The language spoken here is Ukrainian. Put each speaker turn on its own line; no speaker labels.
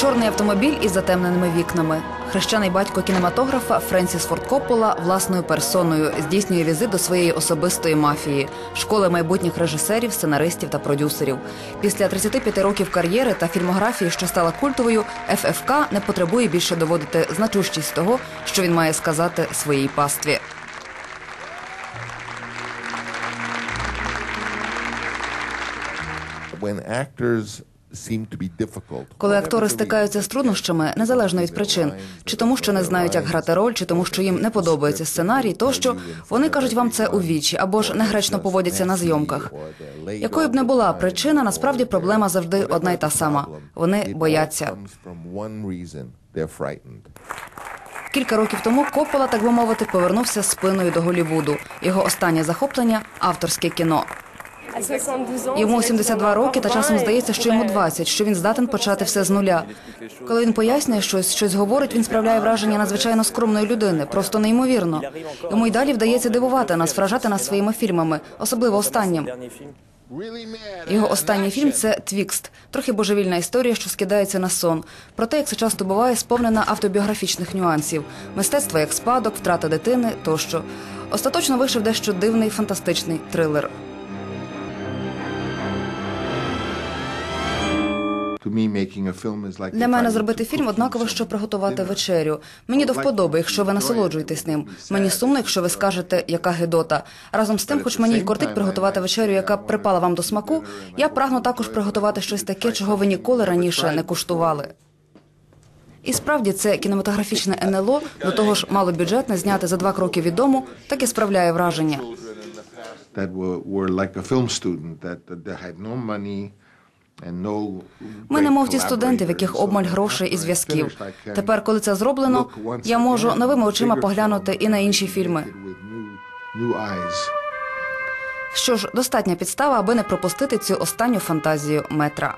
Чорний автомобіль із затемненими вікнами. Хрещений батько кінематографа Френсіс Форд Коппола власною персоною здійснює візит до своєї особистої мафії, школи майбутніх режисерів, сценаристів та продюсерів. Після 35 років кар'єри та фільмографії, що стала культовою, ФФК не потребує більше доводити значущість того, що він має сказати своїй пастві.
when actors
Коли актори стикаються з труднощами, незалежно від причин, чи тому, що не знають, як грати роль, чи тому, що їм не подобається сценарій, тощо вони кажуть вам це у вічі або ж негречно поводяться на зйомках. Якою б не була причина, насправді проблема завжди одна й та сама. Вони бояться. Кілька років тому Коппола, так би мовити, повернувся спиною до Голлівуду. Його останнє захоплення авторське кіно. Йому 72 роки, та часом здається, що йому 20, що він здатен почати все з нуля. Коли він пояснює щось, щось говорить, він справляє враження надзвичайно скромної людини, просто неймовірно. Йому й далі вдається дивувати нас, вражати нас своїми фільмами, особливо останнім. Його останній фільм це Твікст, трохи божевільна історія, що скидається на сон. Проте, як це часто буває, сповнена автобіографічних нюансів, мистецтво як спадок, втрата дитини тощо. Остаточно вийшов дещо дивний фантастичний трилер. Для мене зробити фільм однаково, що приготувати вечерю. Мені до вподоби, якщо ви насолоджуєтесь ним. Мені сумно, якщо ви скажете, яка гидота. Разом з тим, хоч мені й кортить приготувати вечерю, яка припала вам до смаку, я прагну також приготувати щось таке, чого ви ніколи раніше не куштували. І справді це кінематографічне НЛО, до того ж малобюджетне, зняте за два кроки від дому, так і справляє враження. Ми немов ті студенти, в яких обмаль грошей і зв'язків. Тепер, коли це зроблено, я можу новими очима поглянути і на інші фільми. Що ж, достатня підстава, аби не пропустити цю останню фантазію метра.